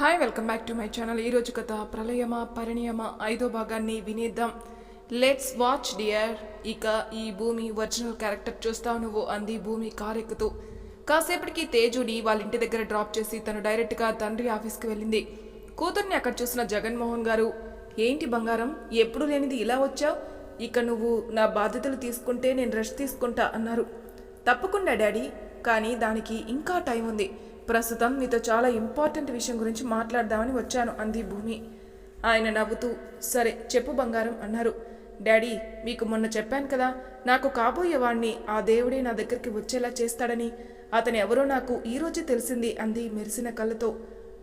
Hi welcome back to my channel ఈరోజు కథ ప్రళయమ పరిణయమ ఐదో భాగాన్ని వినేద్దాం. లెట్స్ వాచ్ డియర్ ఇక ఈ భూమి ఒరిజినల్ క్యారెక్టర్ చూస్తావు నువ్వు. అంది భూమి కారెక్కుతూ. కాసేపటికి తేజుని వాళ్ళ ఇంటి దగ్గర డ్రాప్ చేసి తను డైరెక్ట్గా తండ్రి ఆఫీస్కి వెళ్ళింది. కూతుర్ని అక్కడ చూసిన జగన్మోహన్ గారు ఏంటి బంగారం? ఎప్పుడు లేనిది ఇలా వచ్చావు? ఇక నువ్వు నా బాధ్యతలు తీసుకుంటే నేను రెస్ట్ తీసుకుంటా అన్నారు. తప్పకుండా డాడీ. కానీ దానికి ఇంకా టైం ఉంది. ప్రస్తుతం మీతో చాలా ఇంపార్టెంట్ విషయం గురించి మాట్లాడదామని వచ్చాను అంది భూమి. ఆయన నవ్వుతూ సరే చెప్పు బంగారం అన్నారు. డాడీ మీకు మొన్న చెప్పాను కదా నాకు కాబోయే వాణ్ణి ఆ దేవుడే నా దగ్గరికి వచ్చేలా చేస్తాడని అతను ఎవరో నాకు ఈరోజే తెలిసింది అంది మెరిసిన కళ్ళతో.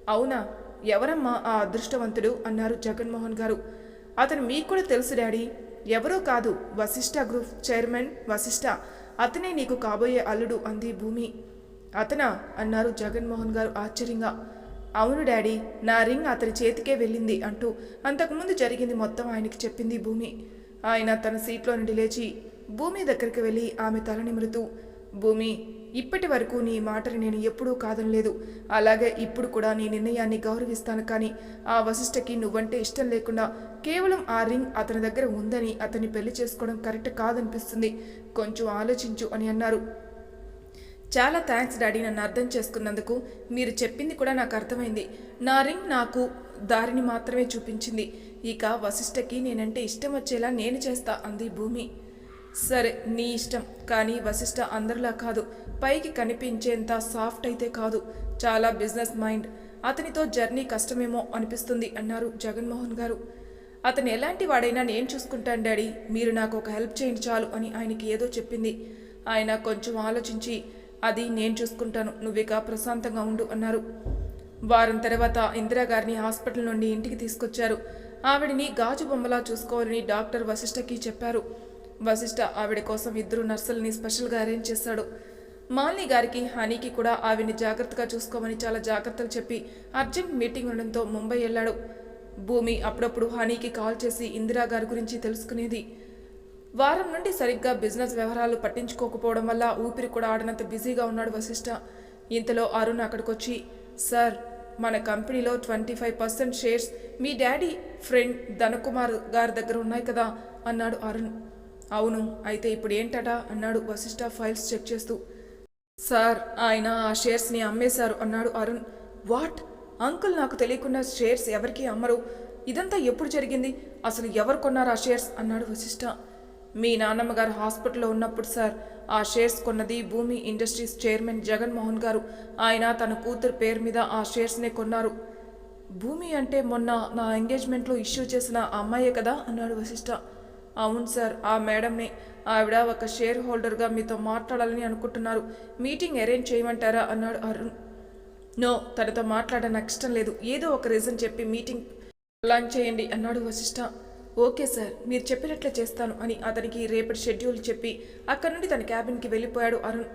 అవునా ఎవరమ్మా ఆ అదృష్టవంతుడు అన్నారు జగన్మోహన్ గారు. అతను మీకు కూడా తెలుసు డాడీ. ఎవరో కాదు వశిష్ఠ గ్రూప్ చైర్మన్ వశిష్ఠ. అతనే నీకు కాబోయే అల్లుడు అంది భూమి. అతనా? అన్నారు జగన్మోహన్ గారు ఆశ్చర్యంగా. అవును డాడీ నా రింగ్ అతని చేతికే వెళ్ళింది అంటూ అంతకుముందు జరిగింది మొత్తం ఆయనకి చెప్పింది భూమి. ఆయన తన సీట్లో నుండి లేచి భూమి దగ్గరికి వెళ్ళి ఆమె తల నిమురుతూ భూమి ఇప్పటి వరకు నీ మాటని నేను ఎప్పుడూ కాదనలేదు. అలాగే ఇప్పుడు కూడా నీ నిర్ణయాన్ని గౌరవిస్తాను కానీ ఆ వశిష్ఠకి నువ్వంటే ఇష్టం లేకుండా కేవలం ఆ రింగ్ అతని దగ్గర ఉందని అతన్ని పెళ్ళి చేసుకోవడం కరెక్ట్ కాదనిపిస్తుంది. కొంచెం ఆలోచించు అని అన్నారు. చాలా థ్యాంక్స్ డాడీ. నన్ను అర్థం చేసుకున్నందుకు మీరు చెప్పింది కూడా నాకు అర్థమైంది. నా రింగ్ నాకు దారిని మాత్రమే చూపించింది. ఇక వశిష్ఠకి నేనంటే ఇష్టం వచ్చేలా నేను చేస్తా అంది భూమి. సరే నీ ఇష్టం. కానీ వశిష్ఠ అందరిలా కాదు. పైకి కనిపించేంత సాఫ్ట్ అయితే కాదు. చాలా బిజినెస్ మైండ్ అతనితో జర్నీ కష్టమేమో అనిపిస్తుంది అన్నారు జగన్మోహన్ గారు. అతను ఎలాంటి వాడైనా నేను చూసుకుంటాను డాడీ. మీరు నాకు ఒక హెల్ప్ చేయండి చాలు అని ఆయనకి ఏదో చెప్పింది. ఆయన కొంచెం ఆలోచించి అది నేను చూసుకుంటాను. నువ్విక ప్రశాంతంగా ఉండు అన్నారు. వారం తర్వాత ఇందిరా గారిని హాస్పిటల్ నుండి ఇంటికి తీసుకొచ్చారు. ఆవిడిని గాజు బొమ్మలా చూసుకోవాలని డాక్టర్ వశిష్ఠకి చెప్పారు. వశిష్ఠ ఆవిడ కోసం ఇద్దరు నర్సుల్ని స్పెషల్గా అరేంజ్ చేశాడు. మాలిని గారికి హనీకి కూడా ఆవిడని జాగ్రత్తగా చూసుకోమని చాలా జాగ్రత్తలు చెప్పి అర్జెంట్ మీటింగ్ ఉండడంతో ముంబై వెళ్ళాడు. భూమి అప్పుడప్పుడు హనీకి కాల్ చేసి ఇందిరా గారి గురించి తెలుసుకునేది. వారం నుండి సరిగ్గా బిజినెస్ వ్యవహారాలు పట్టించుకోకపోవడం వల్ల ఊపిరి కూడా ఆడనంత బిజీగా ఉన్నాడు వశిష్ఠ ఇంతలో అరుణ్ అక్కడికొచ్చి సార్ మన కంపెనీలో ట్వంటీ ఫైవ్ పర్సెంట్ షేర్స్ మీ డాడీ ఫ్రెండ్ ధనకుమార్ గారి దగ్గర ఉన్నాయి కదా అన్నాడు అరుణ్. అవును అయితే ఇప్పుడు ఏంటట? అన్నాడు వశిష్ఠ ఫైల్స్ చెక్ చేస్తూ. సార్ ఆయన ఆ షేర్స్ని అమ్మేశారు అన్నాడు అరుణ్. వాట్? అంకుల్ నాకు తెలియకుండా షేర్స్ ఎవరికి అమ్మరు? ఇదంతా ఎప్పుడు జరిగింది? అసలు ఎవరు కొన్నారు ఆ షేర్స్? అన్నాడు వశిష్ఠ మీ నాన్నమ్మ గారు హాస్పిటల్లో ఉన్నప్పుడు సార్ ఆ షేర్స్ కొన్నది భూమి ఇండస్ట్రీస్ చైర్మన్ జగన్మోహన్ గారు. ఆయన తన కూతురు పేరు మీద ఆ షేర్స్నే కొన్నారు. భూమి అంటే మొన్న నా ఎంగేజ్మెంట్లో ఇష్యూ చేసిన అమ్మాయే కదా అన్నాడు వశిష్ఠ అవును సార్ ఆ మేడంని. ఆవిడ ఒక షేర్ హోల్డర్గా మీతో మాట్లాడాలని అనుకుంటున్నారు. మీటింగ్ అరేంజ్ చేయమంటారా అన్నాడు అరుణ్. నో తనతో మాట్లాడడం నాకు ఇష్టం లేదు ఏదో ఒక రీజన్ చెప్పి మీటింగ్ లాంచ్ చేయండి అన్నాడు వశిష్ఠ ఓకే సార్ మీరు చెప్పినట్లే చేస్తాను అని అతనికి రేపటి షెడ్యూల్ చెప్పి అక్కడి నుండి తన క్యాబిన్కి వెళ్ళిపోయాడు అరుణ్.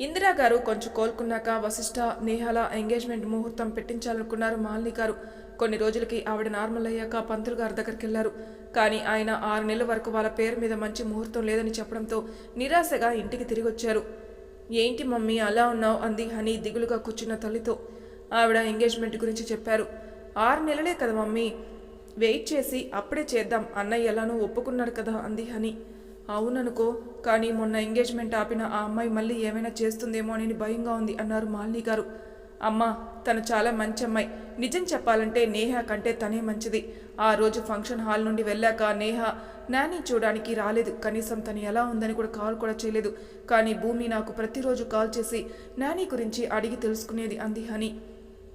ఇందిరా గారు కొంచెం కోలుకున్నాక వశిష్ఠ నేహాల ఎంగేజ్మెంట్ ముహూర్తం పెట్టించాలనుకున్నారు మాలిని గారు. కొన్ని రోజులకి ఆవిడ నార్మల్ అయ్యాక పంతులు గారి దగ్గరికి వెళ్ళారు కానీ ఆయన ఆరు నెలల వరకు వాళ్ళ పేరు మీద మంచి ముహూర్తం లేదని చెప్పడంతో నిరాశగా ఇంటికి తిరిగి వచ్చారు. ఏంటి మమ్మీ అలా ఉన్నావు? అంది హనీ దిగులుగా కూర్చున్న తల్లితో. ఆవిడ ఎంగేజ్మెంట్ గురించి చెప్పారు. ఆరు నెలలే కదా మమ్మీ వెయిట్ చేసి అప్పుడే చేద్దాం అన్నయ్య ఎలానో ఒప్పుకున్నాడు కదా అంది హని. అవుననుకో కానీ మొన్న ఎంగేజ్మెంట్ ఆపిన ఆ అమ్మాయి మళ్ళీ ఏమైనా చేస్తుందేమో అని భయంగా ఉంది అన్నారు మాలిని గారు. అమ్మ తను చాలా మంచి అమ్మాయి. నిజం చెప్పాలంటే నేహ కంటే తనే మంచిది. ఆ రోజు ఫంక్షన్ హాల్ నుండి వెళ్ళాక నేహ నాని చూడడానికి రాలేదు. కనీసం తను ఎలా ఉందని కూడా కాల్ కూడా చేయలేదు. కానీ భూమి నాకు ప్రతిరోజు కాల్ చేసి నాని గురించి అడిగి తెలుసుకునేది అంది హనీ.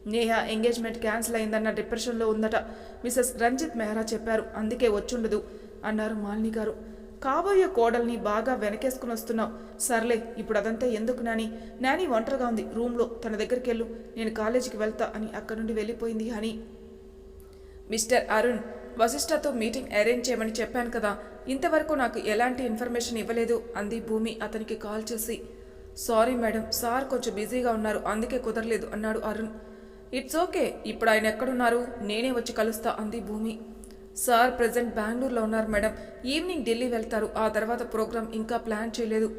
నేహ ఎంగేజ్మెంట్ క్యాన్సిల్ అయిందన్న డిప్రెషన్లో ఉందట. మిసెస్ రంజిత్ మెహ్రా చెప్పారు అందుకే వచ్చుండదు అన్నారు మాలిని గారు. కాబోయే కోడల్ని బాగా వెనకేసుకుని వస్తున్నావు. సర్లే ఇప్పుడు అదంతా ఎందుకు నాని? నాని ఒంటరిగా ఉంది రూమ్లో. తన దగ్గరికి వెళ్ళు నేను కాలేజీకి వెళ్తా అని అక్కడి నుండి వెళ్ళిపోయింది అని మిస్టర్ అరుణ్ వశిష్ఠతో మీటింగ్ అరేంజ్ చేయమని చెప్పాను కదా. ఇంతవరకు నాకు ఎలాంటి ఇన్ఫర్మేషన్ ఇవ్వలేదు అంది భూమి అతనికి కాల్ చేసి. సారీ మేడం సార్ కొంచెం బిజీగా ఉన్నారు అందుకే కుదరలేదు అన్నాడు అరుణ్. ఇట్స్ ఓకే ఇప్పుడు ఆయన ఎక్కడున్నారు? నేనే వచ్చి కలుస్తా అంది భూమి. సార్ ప్రజెంట్ బెంగళూరులో ఉన్నారు మేడం. ఈవినింగ్ ఢిల్లీ వెళ్తారు. ఆ తర్వాత ప్రోగ్రామ్ ఇంకా ప్లాన్ చేయలేదు.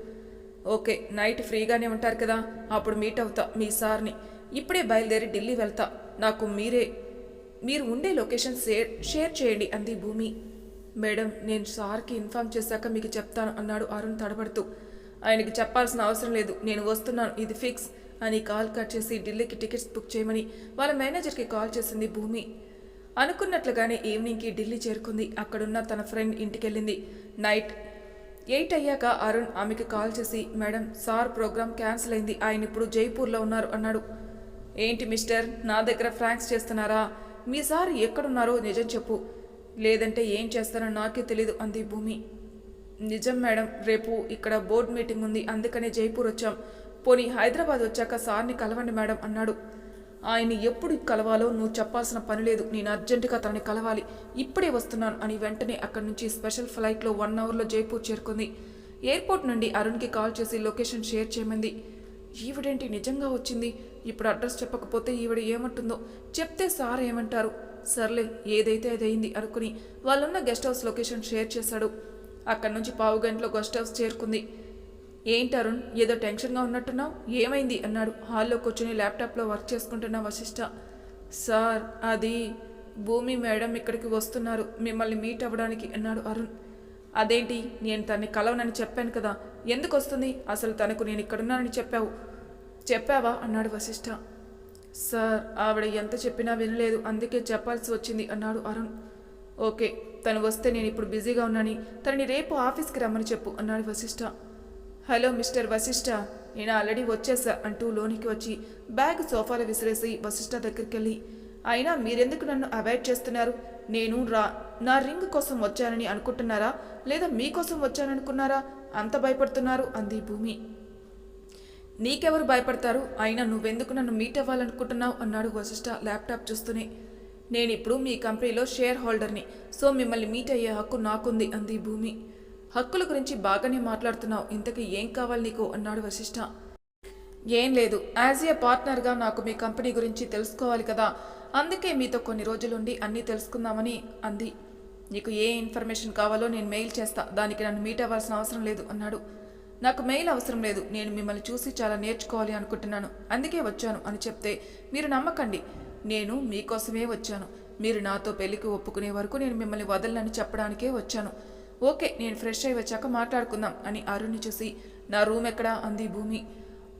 ఓకే నైట్ ఫ్రీగానే ఉంటారు కదా. అప్పుడు మీట్ అవుతా మీ సార్ని. ఇప్పుడే బయలుదేరి ఢిల్లీ వెళ్తా. నాకు మీరే మీరు ఉండే లొకేషన్ షేర్ షేర్ చేయండి అంది భూమి. మేడం నేను సార్కి ఇన్ఫామ్ చేశాక మీకు చెప్తాను అన్నాడు అరుణ్ తడబడుతూ. ఆయనకి చెప్పాల్సిన అవసరం లేదు. నేను వస్తున్నాను. ఇది ఫిక్స్. అని కాల్ కట్ చేసి ఢిల్లీకి టికెట్స్ బుక్ చేయమని వాళ్ళ మేనేజర్కి కాల్ చేసింది భూమి. అనుకున్నట్లుగానే ఈవినింగ్కి ఢిల్లీ చేరుకుంది. అక్కడున్న తన ఫ్రెండ్ ఇంటికెళ్ళింది. నైట్ ఎయిట్ అయ్యాక అరుణ్ ఆమెకి కాల్ చేసి మేడం సార్ ప్రోగ్రామ్ క్యాన్సిల్ అయింది. ఆయన ఇప్పుడు జైపూర్లో ఉన్నారు అన్నాడు. ఏంటి మిస్టర్ నా దగ్గర ఫ్రాంక్స్ చేస్తున్నారా? మీ సార్ ఎక్కడున్నారో నిజం చెప్పు. లేదంటే ఏం చేస్తారో నాకే తెలీదు అంది భూమి. నిజం మేడం రేపు ఇక్కడ బోర్డ్ మీటింగ్ ఉంది అందుకనే జైపూర్ వచ్చాం. పోనీ హైదరాబాద్ వచ్చాక సార్ని కలవండి మేడం అన్నాడు. ఆయన ఎప్పుడు కలవాలో నువ్వు చెప్పాల్సిన పని లేదు నేను అర్జెంటుగా తనని కలవాలి. ఇప్పుడే వస్తున్నాను అని వెంటనే అక్కడి నుంచి స్పెషల్ ఫ్లైట్లో వన్ అవర్లో జైపూర్ చేరుకుంది. ఎయిర్పోర్ట్ నుండి అరుణ్కి కాల్ చేసి లొకేషన్ షేర్ చేయమంది. ఈవిడేంటి నిజంగా వచ్చింది? ఇప్పుడు అడ్రస్ చెప్పకపోతే ఈవిడ ఏమంటుందో? చెప్తే సార్ ఏమంటారు? సర్లే ఏదైతే అది అయింది అనుకుని వాళ్ళున్న గెస్ట్ హౌస్ లొకేషన్ షేర్ చేశాడు. అక్కడి నుంచి పావు గంటలో గెస్ట్ హౌస్ చేరుకుంది. ఏంటి అరుణ్ ఏదో టెన్షన్గా ఉన్నట్టున్నావు? ఏమైంది? అన్నాడు. హాల్లో కూర్చుని ల్యాప్టాప్లో వర్క్ చేసుకుంటున్న వశిష్ట. సార్ అది భూమి మేడం ఇక్కడికి వస్తున్నారు. మిమ్మల్ని మీట్ అవ్వడానికి అన్నాడు అరుణ్. అదేంటి? నేను తన్ని కలవనని చెప్పాను కదా. ఎందుకు వస్తుంది? అసలు తనకు నేను ఇక్కడున్నానని చెప్పావు. చెప్పావా? అన్నాడు వశిష్ఠ సార్ ఆవిడ ఎంత చెప్పినా వినలేదు. అందుకే చెప్పాల్సి వచ్చింది అన్నాడు అరుణ్. ఓకే తను వస్తే నేను ఇప్పుడు బిజీగా ఉన్నాని తనని రేపు ఆఫీస్కి రమ్మని చెప్పు అన్నాడు వశిష్ఠ హలో మిస్టర్ వశిష్ఠ నేను ఆల్రెడీ వచ్చేసా అంటూ లోనికి వచ్చి బ్యాగ్ సోఫాలో విసిరేసి వశిష్ఠ దగ్గరికి వెళ్ళి అయినా మీరెందుకు నన్ను అవాయిడ్ చేస్తున్నారు? నేను రా నా రింగ్ కోసం వచ్చానని అనుకుంటున్నారా? లేదా మీకోసం వచ్చాననుకున్నారా? అంత భయపడుతున్నారు అంది భూమి. నీకెవరు భయపడతారు? అయినా నువ్వెందుకు నన్ను మీట్ అవ్వాలనుకుంటున్నావు? అన్నాడు వశిష్ఠ ల్యాప్టాప్ చూస్తూనే. నేను ఇప్పుడు మీ కంపెనీలో షేర్ హోల్డర్ని సో మిమ్మల్ని మీట్ అయ్యే హక్కు నాకుంది అంది భూమి. హక్కుల గురించి బాగానే మాట్లాడుతున్నావు. ఇంతకీ ఏం కావాలి నీకు? అన్నాడు వశిష్ఠ ఏం లేదు. యాజ్ ఏ పార్ట్నర్గా నాకు మీ కంపెనీ గురించి తెలుసుకోవాలి కదా. అందుకే మీతో కొన్ని రోజులుండి అన్నీ తెలుసుకుందామని అంది. నీకు ఏ ఇన్ఫర్మేషన్ కావాలో నేను మెయిల్ చేస్తా. దానికి నన్ను మీట్ అవ్వాల్సిన అవసరం లేదు అన్నాడు. నాకు మెయిల్ అవసరం లేదు. నేను మిమ్మల్ని చూసి చాలా నేర్చుకోవాలి అనుకుంటున్నాను. అందుకే వచ్చాను అని చెప్తే మీరు నమ్మకండి. నేను మీకోసమే వచ్చాను. మీరు నాతో పెళ్ళికి ఒప్పుకునే వరకు నేను మిమ్మల్ని వదలనని చెప్పడానికే వచ్చాను. ఓకే నేను ఫ్రెష్ అయి వచ్చాక మాట్లాడుకుందాం అని అరుణ్ని చూసి నా రూమ్ ఎక్కడా? అంది భూమి.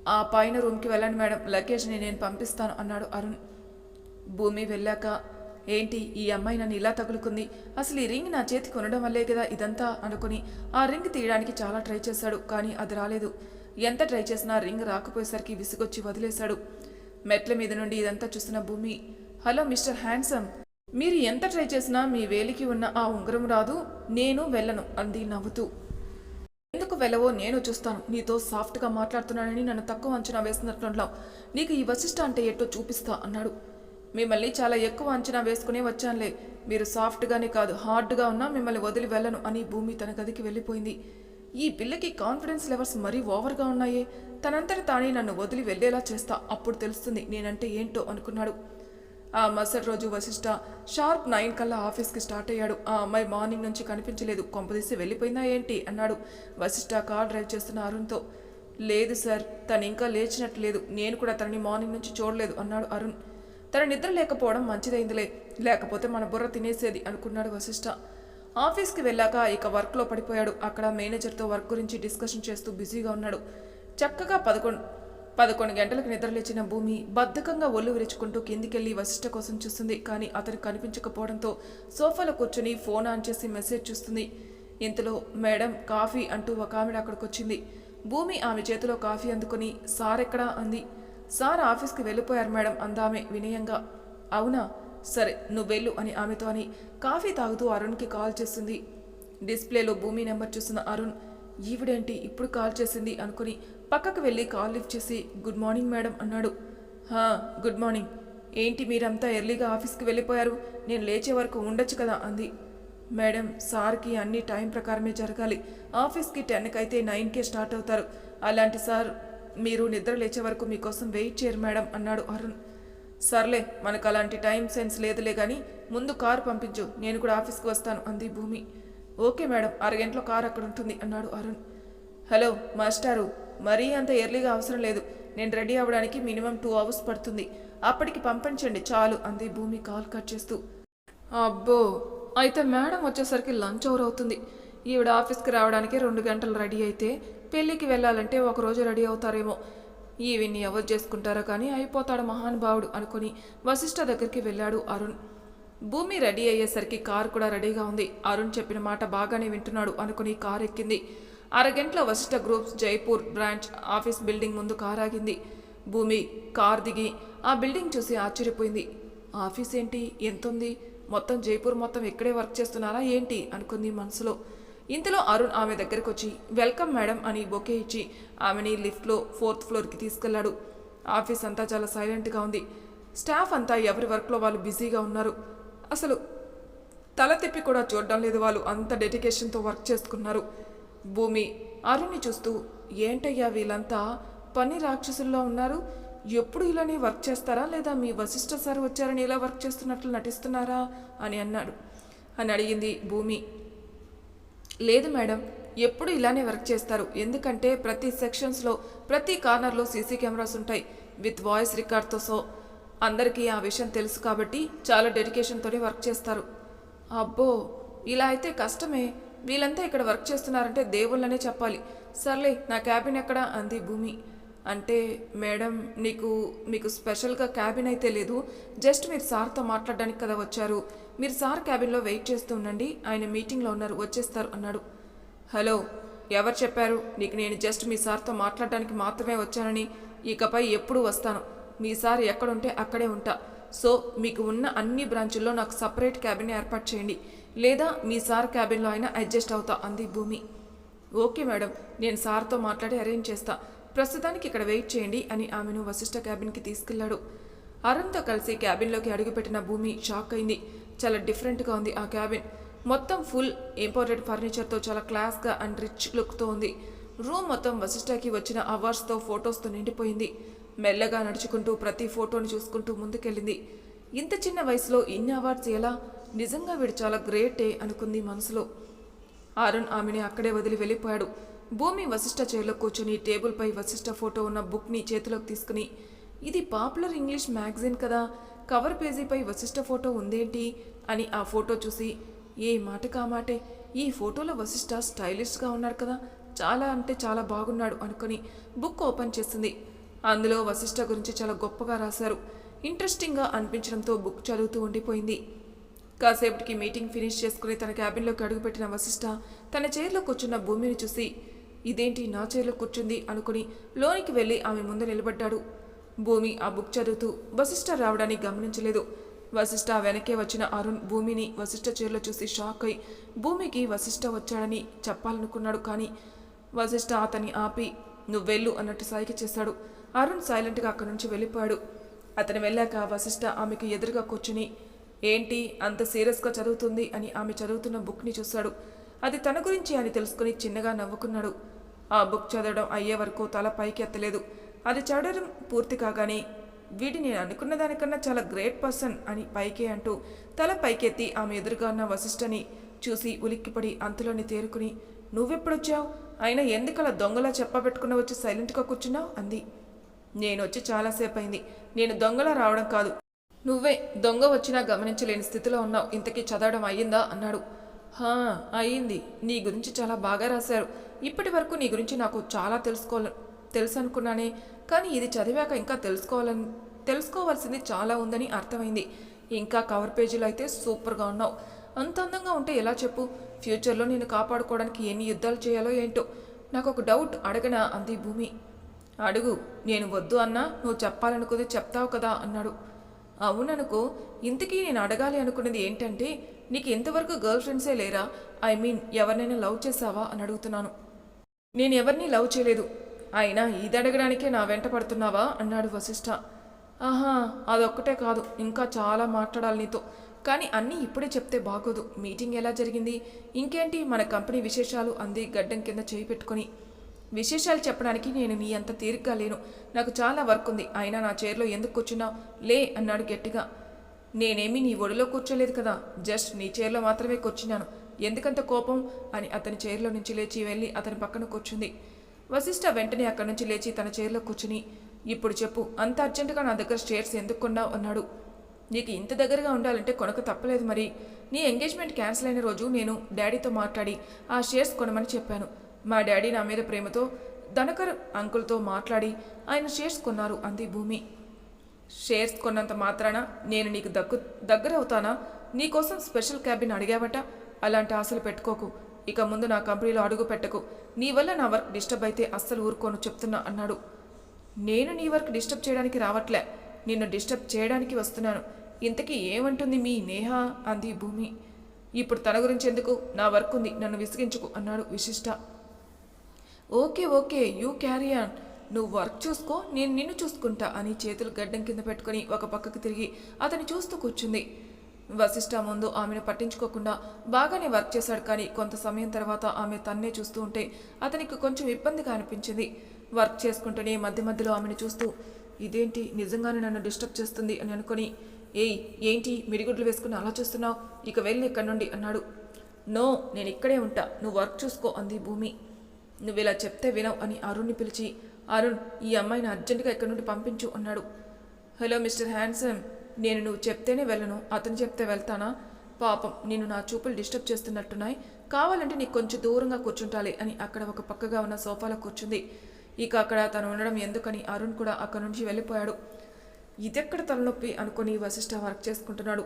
ఆ పైన రూమ్కి వెళ్ళండి మేడం లగేజ్ని నేను పంపిస్తాను అన్నాడు అరుణ్. భూమి వెళ్ళాక ఏంటి ఈ అమ్మాయి నన్ను ఇలా తగులుకుంది? అసలు ఈ రింగ్ నా చేతికి ఉండడం వల్లే కదా ఇదంతా అనుకుని ఆ రింగ్ తీయడానికి చాలా ట్రై చేశాడు కానీ అది రాలేదు. ఎంత ట్రై చేసినా రింగ్ రాకపోయేసరికి విసుగొచ్చి వదిలేశాడు. మెట్ల మీద నుండి ఇదంతా చూస్తున్న భూమి. హలో మిస్టర్ హ్యాండ్సమ్ మీరు ఎంత ట్రై చేసినా మీ వేలికి ఉన్న ఆ ఉంగరం రాదు నేను వెళ్ళను అంది నవ్వుతూ. ఎందుకు వెళ్ళవో నేను చూస్తాను. నీతో సాఫ్ట్గా మాట్లాడుతున్నానని నన్ను తక్కువ అంచనా వేస్తున్నట్లున్నావు నీకు ఈ వశిష్ట అంటే ఎట్టో చూపిస్తా అన్నాడు. మిమ్మల్ని చాలా ఎక్కువ అంచనా వేసుకునే వచ్చానులే. మీరు సాఫ్ట్గానే కాదు హార్డ్గా ఉన్నా మిమ్మల్ని వదిలి వెళ్ళను అని భూమి తన గదికి వెళ్ళిపోయింది. ఈ పిల్లకి కాన్ఫిడెన్స్ లెవెల్స్ మరీ ఓవర్గా ఉన్నాయి. తనంతట తానే నన్ను వదిలి వెళ్ళేలా చేస్తా అప్పుడు తెలుస్తుంది నేనంటే ఏంటో అనుకున్నాడు. ఆ మరుసటి రోజు వశిష్ట షార్ప్ నైన్ కల్లా ఆఫీస్కి స్టార్ట్ అయ్యాడు. ఆ అమ్మాయి మార్నింగ్ నుంచి కనిపించలేదు. కొంపదీసి వెళ్ళిపోయిందా ఏంటి? అన్నాడు. వశిష్ట కార్ డ్రైవ్ చేస్తున్న అరుణ్తో. లేదు సార్ తను ఇంకా లేచినట్టు లేదు నేను కూడా తనని మార్నింగ్ నుంచి చూడలేదు అన్నాడు అరుణ్. తన నిద్ర లేకపోవడం మంచిదైందిలే. లేకపోతే మన బుర్ర తినేసేది అనుకున్నాడు వశిష్ట. ఆఫీస్కి వెళ్ళాక ఇక వర్క్లో పడిపోయాడు. అక్కడ మేనేజర్తో వర్క్ గురించి డిస్కషన్ చేస్తూ బిజీగా ఉన్నాడు. చక్కగా పదకొండు పదకొండు గంటలకు నిద్రలేచిన భూమి బద్ధకంగా ఒళ్ళు విరుచుకుంటూ కిందికెళ్ళి వశిష్ట కోసం చూస్తుంది. కానీ అతను కనిపించకపోవడంతో సోఫాలో కూర్చుని ఫోన్ ఆన్ చేసి మెసేజ్ చూస్తుంది. ఇంతలో మేడం కాఫీ అంటూ ఒక ఆవిడ అక్కడికి వచ్చింది భూమి ఆమె చేతిలో కాఫీ అందుకుని సార్ ఎక్కడా? అంది. సార్ ఆఫీస్కి వెళ్ళిపోయారు మేడం అందామె వినయంగా. అవునా? సరే నువ్వు వెళ్ళు అని ఆమెతో అని కాఫీ తాగుతూ అరుణ్కి కాల్ చేస్తుంది డిస్ప్లేలో భూమి నెంబర్ చూసిన అరుణ్ ఈవిడేంటి ఇప్పుడు కాల్ చేసింది? అనుకుని పక్కకు వెళ్ళి కాల్ లిఫ్ట్ చేసి గుడ్ మార్నింగ్ మేడం అన్నాడు. హా గుడ్ మార్నింగ్. ఏంటి మీరంతా ఎర్లీగా ఆఫీస్కి వెళ్ళిపోయారు? నేను లేచే వరకు ఉండొచ్చు కదా అంది. మేడం సార్కి అన్ని టైం ప్రకారమే జరగాలి. ఆఫీస్కి టెన్కి అయితే నైన్కే స్టార్ట్ అవుతారు. అలాంటి సార్ మీరు నిద్ర లేచే వరకు మీకోసం వెయిట్ చేయరు మేడం అన్నాడు అరుణ్. సర్లే మనకు అలాంటి టైం సెన్స్ లేదులే కానీ ముందు కారు పంపించు నేను కూడా ఆఫీస్కి వస్తాను అంది భూమి. ఓకే మేడం అరగంటలో కారు అక్కడ ఉంటుంది అన్నాడు అరుణ్. హలో మాస్టారు మరీ అంత ఎర్లీగా అవసరం లేదు. నేను రెడీ అవ్వడానికి మినిమం టూ అవర్స్ పడుతుంది. అప్పటికి పంపించండి చాలు అంది భూమి కాల్ కట్ చేస్తూ. అబ్బో అయితే మేడం వచ్చేసరికి లంచ్ అవర్ అవుతుంది. ఈవిడ ఆఫీస్కి రావడానికి రెండు గంటలు రెడీ అయితే పెళ్ళికి వెళ్ళాలంటే ఒకరోజు రెడీ అవుతారేమో. ఈవిని ఎవరు చేసుకుంటారో కానీ అయిపోతాడు మహానుభావుడు అనుకుని వశిష్ఠ దగ్గరికి వెళ్ళాడు అరుణ్. భూమి రెడీ అయ్యేసరికి కారు కూడా రెడీగా ఉంది. అరుణ్ చెప్పిన మాట బాగానే వింటున్నాడు అనుకుని కారు ఎక్కింది అరగంటలో Vasishta groups Jaipur branch office building ముందు కారు ఆగింది భూమి కార్ దిగి ఆ బిల్డింగ్ చూసి ఆశ్చర్యపోయింది. ఆఫీస్ ఏంటి? ఎంతుంది? మొత్తం జైపూర్ మొత్తం ఇక్కడే వర్క్ చేస్తున్నారా ఏంటి? అనుకుంది మనసులో. ఇంతలో అరుణ్ ఆమె దగ్గరకు వచ్చి వెల్కమ్ మేడం అని బొకే ఇచ్చి ఆమెని లిఫ్ట్లో ఫోర్త్ ఫ్లోర్కి తీసుకెళ్ళాడు. ఆఫీస్ అంతా చాలా సైలెంట్గా ఉంది. స్టాఫ్ అంతా ఎవరి వర్క్లో వాళ్ళు బిజీగా ఉన్నారు. అసలు తల తిప్పి కూడా చూడడం లేదు వాళ్ళు. అంత డెడికేషన్తో వర్క్ చేసుకున్నారు. భూమి అరుణ్ని చూస్తూ ఏంటయ్యా వీళ్ళంతా? పని రాక్షసుల్లో ఉన్నారు. ఎప్పుడు ఇలానే వర్క్ చేస్తారా? లేదా మీ వశిష్ఠ సార్ వచ్చారని ఇలా వర్క్ చేస్తున్నట్లు నటిస్తున్నారా? అని అన్నాడు. అని అడిగింది భూమి. లేదు మేడం ఎప్పుడు ఇలానే వర్క్ చేస్తారు. ఎందుకంటే ప్రతి సెక్షన్స్లో ప్రతి కార్నర్లో సీసీ కెమెరాస్ ఉంటాయి. విత్ వాయిస్ రికార్డ్తో సో అందరికీ ఆ విషయం తెలుసు కాబట్టి చాలా డెడికేషన్తోనే వర్క్ చేస్తారు. అబ్బో ఇలా అయితే కష్టమే. వీళ్ళంతా ఇక్కడ వర్క్ చేస్తున్నారంటే దేవుళ్ళనే చెప్పాలి. సర్లే నా క్యాబిన్ ఎక్కడ? అంది భూమి. అంటే మేడం నీకు మీకు స్పెషల్గా క్యాబిన్ అయితే లేదు. జస్ట్ మీరు సార్తో మాట్లాడడానికి కదా వచ్చారు. మీరు సార్ క్యాబిన్లో వెయిట్ చేస్తూ ఉండండి. ఆయన మీటింగ్లో ఉన్నారు వచ్చేస్తారు అన్నాడు. హలో ఎవరు చెప్పారు? నీకు నేను జస్ట్ మీ సార్తో మాట్లాడడానికి మాత్రమే వచ్చానని. ఇకపై ఎప్పుడు వస్తాను. మీ సార్ ఎక్కడుంటే అక్కడే ఉంటా. సో మీకు ఉన్న అన్ని బ్రాంచుల్లో నాకు సపరేట్ క్యాబిన్ ఏర్పాటు చేయండి. లేదా మీ సార్ క్యాబిన్లో అయినా అడ్జస్ట్ అవుతా అంది భూమి. ఓకే మేడం నేను సార్తో మాట్లాడి అరేంజ్ చేస్తా. ప్రస్తుతానికి ఇక్కడ వెయిట్ చేయండి అని ఆమెను వశిష్ఠ క్యాబిన్కి తీసుకెళ్ళాడు. అరుణ్తో కలిసి క్యాబిన్లోకి అడుగుపెట్టిన భూమి షాక్ అయింది. చాలా డిఫరెంట్గా ఉంది ఆ క్యాబిన్. మొత్తం ఫుల్ ఇంపోర్టెడ్ ఫర్నిచర్తో చాలా క్లాస్గా అండ్ రిచ్ లుక్తో ఉంది. రూమ్ మొత్తం వశిష్ఠకి వచ్చిన అవార్డ్స్తో ఫొటోస్తో నిండిపోయింది. మెల్లగా నడుచుకుంటూ ప్రతి ఫోటోని చూసుకుంటూ ముందుకెళ్ళింది. ఇంత చిన్న వయసులో ఇన్ని అవార్డ్స్ ఎలా? నిజంగా వీడు చాలా గ్రేటే అనుకుంది మనసులో. అరుణ్ ఆమెని అక్కడే వదిలి వెళ్ళిపోయాడు. భూమి వశిష్ఠ చైర్లో కూర్చొని టేబుల్పై వశిష్ఠ ఫోటో ఉన్న బుక్ని చేతిలోకి తీసుకుని ఇది పాపులర్ ఇంగ్లీష్ మ్యాగజైన్ కదా కవర్ పేజీపై వశిష్ఠ ఫోటో ఉందేంటి? అని ఆ ఫోటో చూసి ఏ మాట మాటే ఈ ఫోటోలో వశిష్ఠ స్టైలిష్గా ఉన్నాడు కదా చాలా అంటే చాలా బాగున్నాడు అనుకుని బుక్ ఓపెన్ చేసింది. అందులో వశిష్ఠ గురించి చాలా గొప్పగా రాశారు. ఇంట్రెస్టింగ్గా అనిపించడంతో బుక్ చదువుతూ ఉండిపోయింది. కాసేపటికి మీటింగ్ ఫినిష్ చేసుకుని తన క్యాబిన్లోకి అడుగుపెట్టిన వశిష్ఠ తన చైర్లో కూర్చున్న భూమిని చూసి ఇదేంటి నా చైర్లో కూర్చుంది అనుకుని లోనికి వెళ్ళి ఆమె ముందు నిలబడ్డాడు. భూమి ఆ బుక్ చదువుతూ వశిష్ఠ రావడాన్ని గమనించలేదు. వశిష్ఠ వెనకే వచ్చిన అరుణ్ భూమిని వశిష్ఠ చైర్లో చూసి షాక్ అయి భూమికి వశిష్ఠ వచ్చాడని చెప్పాలనుకున్నాడు కానీ వశిష్ఠ అతన్ని ఆపి నువ్వు వెళ్ళు అన్నట్టు సైగ చేశాడు. అరుణ్ సైలెంట్గా అక్కడి నుంచి వెళ్ళిపోయాడు. అతను వెళ్ళాక వశిష్ఠ ఆమెకు ఎదురుగా కూర్చుని ఏంటి అంత సీరియస్గా చదువుతుంది అని ఆమె చదువుతున్న బుక్ని చూశాడు. అది తన గురించి అని తెలుసుకుని చిన్నగా నవ్వుకున్నాడు. ఆ బుక్ చదవడం అయ్యే వరకు తల పైకి ఎత్తలేదు. అది చదవడం పూర్తి కాగానే వీడి నేను అనుకున్న దానికన్నా చాలా గ్రేట్ పర్సన్ అని పైకే అంటూ తల పైకెత్తి ఆమె ఎదురుగా ఉన్న వశిష్ఠని చూసి ఉలిక్కిపడి అంతలోని తేరుకుని నువ్వెప్పుడొచ్చావు? అయినా ఎందుకలా దొంగలా చెప్పబెట్టుకున్న వచ్చి సైలెంట్గా కూర్చున్నావు? అంది. నేను వచ్చి చాలాసేపు అయింది నేను దొంగలా రావడం కాదు. నువ్వే దొంగ వచ్చినా గమనించలేని స్థితిలో ఉన్నావు. ఇంతకీ చదవడం అయ్యిందా? అన్నాడు. హా అయ్యింది. నీ గురించి చాలా బాగా రాశారు. ఇప్పటి వరకు నీ గురించి నాకు చాలా తెలుసుకోవాలి తెలుసు అనుకున్నానే కానీ ఇది చదివాక ఇంకా తెలుసుకోవాలని తెలుసుకోవాల్సింది చాలా ఉందని అర్థమైంది. ఇంకా కవర్ పేజీలు అయితే సూపర్గా ఉన్నావు. అంత అందంగా ఉంటే ఎలా చెప్పు? ఫ్యూచర్లో నేను కాపాడుకోవడానికి ఎన్ని యుద్ధాలు చేయాలో ఏంటో? నాకు ఒక డౌట్ అడగనా అంది భూమి. అడుగు నేను వద్దు అన్నా నువ్వు చెప్పాలనుకుంది చెప్తావు కదా అన్నాడు. అవుననుకో ఇంతకీ నేను అడగాలి అనుకున్నది ఏంటంటే నీకు ఇంతవరకు గర్ల్ ఫ్రెండ్సే లేరా? ఐ మీన్ ఎవరినైనా లవ్ చేసావా అని అడుగుతున్నాను. నేను ఎవరిని లవ్ చేయలేదు. అయినా ఇది అడగడానికే నా వెంట పడుతున్నావా? అన్నాడు వశిష్ఠ ఆహా అదొక్కటే కాదు. ఇంకా చాలా మాట్లాడాలి నీతో. కానీ అన్నీ ఇప్పుడే చెప్తే బాగోదు. మీటింగ్ ఎలా జరిగింది? ఇంకేంటి? మన కంపెనీ విశేషాలు అంది గడ్డం కింద చేయి పెట్టుకొని. విశేషాలు చెప్పడానికి నేను నీ అంత తీరిగ్గా లేను. నాకు చాలా వర్క్ ఉంది. అయినా నా చైర్లో ఎందుకు కూర్చున్నావు? లే అన్నాడు గట్టిగా. నేనేమీ నీ ఒడిలో కూర్చోలేదు కదా. జస్ట్ నీ చైర్లో మాత్రమే కూర్చున్నాను. ఎందుకంత కోపం? అని అతని చైర్లో నుంచి లేచి వెళ్ళి అతని పక్కన కూర్చుంది. వశిష్ఠ వెంటనే అక్కడి నుంచి లేచి తన చైర్లో కూర్చుని ఇప్పుడు చెప్పు అంత అర్జెంటుగా నా దగ్గర షేర్స్ ఎందుకు కొన్నావు? అన్నాడు. నీకు ఇంత దగ్గరగా ఉండాలంటే కొనక తప్పలేదు మరి. నీ ఎంగేజ్మెంట్ క్యాన్సిల్ అయిన రోజు నేను డాడీతో మాట్లాడి ఆ షేర్స్ కొనమని చెప్పాను. మా డాడీ నా మీద ప్రేమతో ధనకర్ అంకుల్తో మాట్లాడి ఆయన షేర్స్ కొన్నారు అంది భూమి. షేర్స్ కొన్నంత మాత్రాన నేను నీకు దగ్గు దగ్గర అవుతానా నీకోసం స్పెషల్ క్యాబిన్ అడిగావట? అలాంటి ఆశలు పెట్టుకోకు. ఇక ముందు నా కంపెనీలో అడుగు పెట్టకు. నీ వల్ల నా వర్క్ డిస్టర్బ్ అయితే అస్సలు ఊరుకోను చెప్తున్నా అన్నాడు. నేను నీ వర్క్ డిస్టర్బ్ చేయడానికి రావట్లే. నిన్ను డిస్టర్బ్ చేయడానికి వస్తున్నాను. ఇంతకీ ఏమంటుంది మీ నేహ? అంది భూమి. ఇప్పుడు తన గురించి ఎందుకు? నా వర్క్ ఉంది నన్ను విసిగించుకు అన్నాడు Vishishta. Okay okay you carry on. నువ్వు వర్క్ చూసుకో నేను నిన్ను చూసుకుంటా అని చేతులు గడ్డం కింద పెట్టుకుని ఒక పక్కకు తిరిగి అతని చూస్తూ కూర్చుంది. వశిష్ఠ ముందు ఆమెను పట్టించుకోకుండా బాగానే వర్క్ చేశాడు కానీ కొంత సమయం తర్వాత ఆమె తన్నే చూస్తూ ఉంటే అతనికి కొంచెం ఇబ్బందిగా అనిపించింది. వర్క్ చేసుకుంటూనే మధ్య మధ్యలో ఆమెను చూస్తూ ఇదేంటి? నిజంగానే నన్ను డిస్టర్బ్ చేస్తుంది అని అనుకొని ఏయ్ ఏంటి? మిడిగుడ్లు వేసుకుని అలా చూస్తున్నావు? ఇక వెళ్ళి ఇక్కడి నుండి అన్నాడు. నో నేను ఇక్కడే ఉంటా. నువ్వు వర్క్ చూసుకో అంది భూమి. నువ్వు ఇలా చెప్తే వినవు అని అరుణ్ని పిలిచి అరుణ్ ఈ అమ్మాయిని అర్జెంటుగా ఇక్కడి నుండి పంపించు అన్నాడు. హలో మిస్టర్ హ్యాండ్సమ్ నేను నువ్వు చెప్తేనే వెళ్ళను అతను చెప్తే వెళ్తానా? పాపం నేను నా చూపులు డిస్టర్బ్ చేస్తున్నట్టున్నాయి. కావాలంటే నీకు కొంచెం దూరంగా కూర్చుంటాలి అని అక్కడ ఒక పక్కగా ఉన్న సోఫాలో కూర్చుంది. ఇక అక్కడ తను ఉండడం ఎందుకని అరుణ్ కూడా అక్కడ నుంచి వెళ్ళిపోయాడు. ఇదెక్కడ తలనొప్పి అనుకుని వశిష్ఠ వర్క్ చేసుకుంటున్నాడు.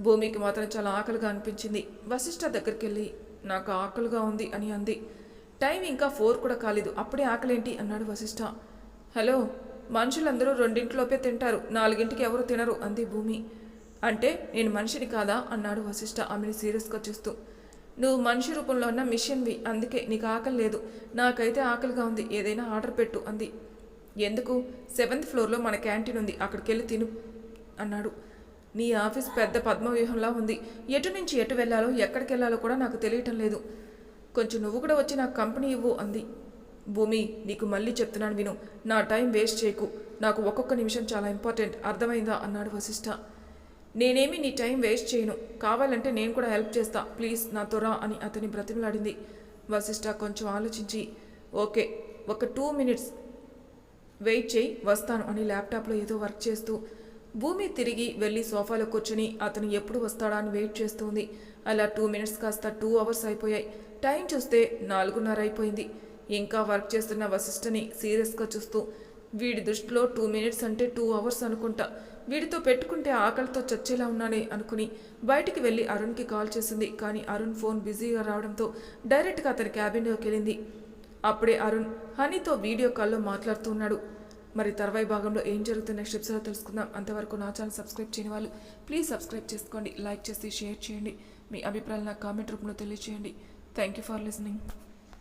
భూమికి మాత్రం చాలా ఆకలిగా అనిపించింది. వశిష్ఠ దగ్గరికి వెళ్ళి నాకు ఆకలిగా ఉంది అని అంది. టైం ఇంకా ఫోర్ కూడా కాలేదు. అప్పుడే ఆకలేంటి? అన్నాడు వశిష్ఠ హలో మనుషులందరూ రెండింటిలోపే తింటారు నాలుగింటికి ఎవరు తినరు అంది భూమి. అంటే నేను మనిషిని కాదా? అన్నాడు వశిష్ఠ ఆమెను సీరియస్గా చూస్తూ. నువ్వు మనిషి రూపంలో ఉన్న మిషన్వి అందుకే నీకు ఆకలి లేదు. నాకైతే ఆకలిగా ఉంది ఏదైనా ఆర్డర్ పెట్టు అంది. ఎందుకు? సెవెంత్ ఫ్లోర్లో మన క్యాంటీన్ ఉంది అక్కడికి వెళ్ళి తిను అన్నాడు. నీ ఆఫీస్ పెద్ద పద్మవ్యూహంలా ఉంది. ఎటు నుంచి ఎటు వెళ్ళాలో ఎక్కడికి వెళ్ళాలో కూడా నాకు తెలియటం లేదు. కొంచెం నువ్వు కూడా వచ్చి నాకు కంపెనీ ఇవ్వు అంది. భూమి నీకు మళ్ళీ చెప్తున్నాను విను. నా టైం వేస్ట్ చేయకు. నాకు ఒక్కొక్క నిమిషం చాలా ఇంపార్టెంట్. అర్థమైందా? అన్నాడు వశిష్ఠ నేనేమి నీ టైం వేస్ట్ చేయను. కావాలంటే నేను కూడా హెల్ప్ చేస్తా. ప్లీజ్ నా రా అని అతని బ్రతిమలాడింది. వశిష్ఠ కొంచెం ఆలోచించి ఓకే ఒక టూ మినిట్స్ వెయిట్ చేయి వస్తాను అని ల్యాప్టాప్లో ఏదో వర్క్ చేస్తూ. భూమి తిరిగి వెళ్ళి సోఫాలో కూర్చుని అతను ఎప్పుడు వస్తాడా అని వెయిట్ చేస్తుంది. అలా టూ మినిట్స్ కాస్త టూ అవర్స్ అయిపోయాయి. టైం చూస్తే నాలుగున్నర అయిపోయింది. ఇంకా వర్క్ చేస్తున్న వశిష్ఠని సీరియస్గా చూస్తూ వీడి దృష్టిలో టూ మినిట్స్ అంటే టూ అవర్స్ అనుకుంటా. వీడితో పెట్టుకుంటే ఆకలితో చచ్చేలా ఉన్నానే అనుకుని బయటికి వెళ్ళి అరుణ్కి కాల్ చేసింది. కానీ అరుణ్ ఫోన్ బిజీగా రావడంతో డైరెక్ట్గా అతని క్యాబిన్లోకి వెళ్ళింది. అప్పుడే అరుణ్ హనీతో వీడియో కాల్లో మాట్లాడుతూ ఉన్నాడు. మరి తర్వాయి భాగంలో ఏం జరుగుతున్న స్టెప్స్లో తెలుసుకుందాం? అంతవరకు నా ఛానల్ సబ్స్క్రైబ్ చేయని వాళ్ళు ప్లీజ్ సబ్స్క్రైబ్ చేసుకోండి లైక్ చేసి షేర్ చేయండి. మీ అభిప్రాయాలు నా కామెంట్ రూపంలో తెలియజేయండి. Thank you for listening.